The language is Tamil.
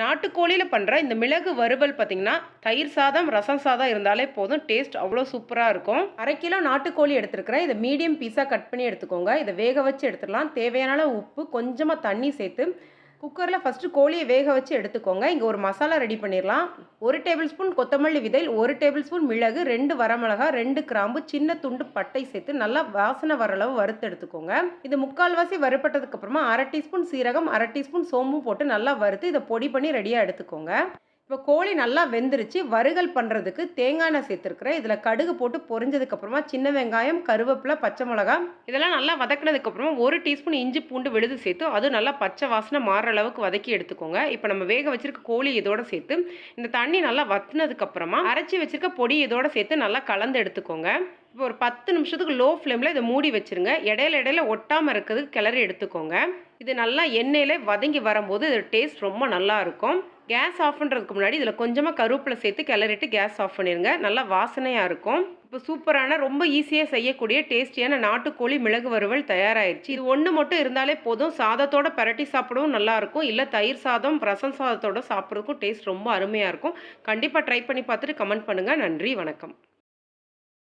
நாட்டுக்கோழியில் பண்ணுற இந்த மிளகு வறுவல் பார்த்திங்கன்னா தயிர் சாதம் ரசம் சாதம் இருந்தாலே போதும். டேஸ்ட் அவ்வளோ சூப்பராக இருக்கும். அரை கிலோ நாட்டுக்கோழி எடுத்துருக்கிறேன். இதை மீடியம் பீஸாக கட் பண்ணி எடுத்துக்கோங்க. இதை வேக வச்சு எடுத்துடலாம். தேவையான அளவு உப்பு கொஞ்சமாக தண்ணி சேர்த்து குக்கரில் ஃபஸ்ட்டு கோழியை வேக வச்சு எடுத்துக்கோங்க. இங்கே ஒரு மசாலா ரெடி பண்ணிடலாம் ஒரு டேபிள் ஸ்பூன் கொத்தமல்லி விதை ஒரு டேபிள் ஸ்பூன் மிளகு ரெண்டு வரமிளகா ரெண்டு கிராம்பு சின்ன துண்டு பட்டை சேர்த்து நல்லா வாசனை வர அளவு வறுத்து எடுத்துக்கோங்க. இது முக்கால்வாசி வறுப்பட்டதுக்கப்புறமா அரை டீஸ்பூன் சீரகம் அரை டீஸ்பூன் சோம்பும் போட்டு நல்லா வறுத்து இதை பொடி பண்ணி ரெடியாக எடுத்துக்கோங்க. இப்போ கோழி நல்லா வெந்துருச்சு வறுகல் பண்ணுறதுக்கு தேங்காய் எண்ணெய் சேர்த்துருக்குறேன். இதில் கடுகு போட்டு பொரிஞ்சதுக்கப்புறமா சின்ன வெங்காயம் கருவேப்பிலை பச்சை மிளகா இதெல்லாம் நல்லா வதக்கினதுக்கப்புறமா ஒரு டீஸ்பூன் இஞ்சி பூண்டு விழுது சேர்த்து அதுவும் நல்லா பச்சை வாசனை மாறுற அளவுக்கு வதக்கி எடுத்துக்கோங்க. இப்போ நம்ம வேக வச்சிருக்க கோழி இதோட சேர்த்து இந்த தண்ணி நல்லா வத்தினதுக்கப்புறமா அரைச்சி வச்சிருக்க பொடி இதோட சேர்த்து நல்லா கலந்து எடுத்துக்கோங்க. இப்போ ஒரு பத்து நிமிஷத்துக்கு லோ ஃப்ளேமில் இதை மூடி வச்சுருங்க. இடையில இடையில ஒட்டாமல் இருக்கிறதுக்கு கிளறி எடுத்துக்கோங்க. இது நல்லா எண்ணெயில் வதங்கி வரும்போது இது டேஸ்ட் ரொம்ப நல்லா இருக்கும். கேஸ் ஆஃப் பண்ணுறதுக்கு முன்னாடி இதில் கொஞ்சமாக கருவேப்பிலை சேர்த்து கிளறிட்டு கேஸ் ஆஃப் பண்ணிடுங்க நல்லா வாசனையாக இருக்கும். இப்போ சூப்பரான ரொம்ப ஈஸியாக செய்யக்கூடிய டேஸ்டியான நாட்டுக்கோழி மிளகு வறுவல் தயாராகிடுச்சு இது ஒன்று மட்டும் இருந்தாலே போதும். சாதத்தோட பரட்டி சாப்பிடவும் நல்லாயிருக்கும் இல்லை தயிர் சாதம் ரசம் சாதத்தோட சாப்பிட்றதுக்கும் டேஸ்ட் ரொம்ப அருமையாக இருக்கும். கண்டிப்பாக ட்ரை பண்ணி பார்த்துட்டு கமெண்ட் பண்ணுங்கள் நன்றி வணக்கம்.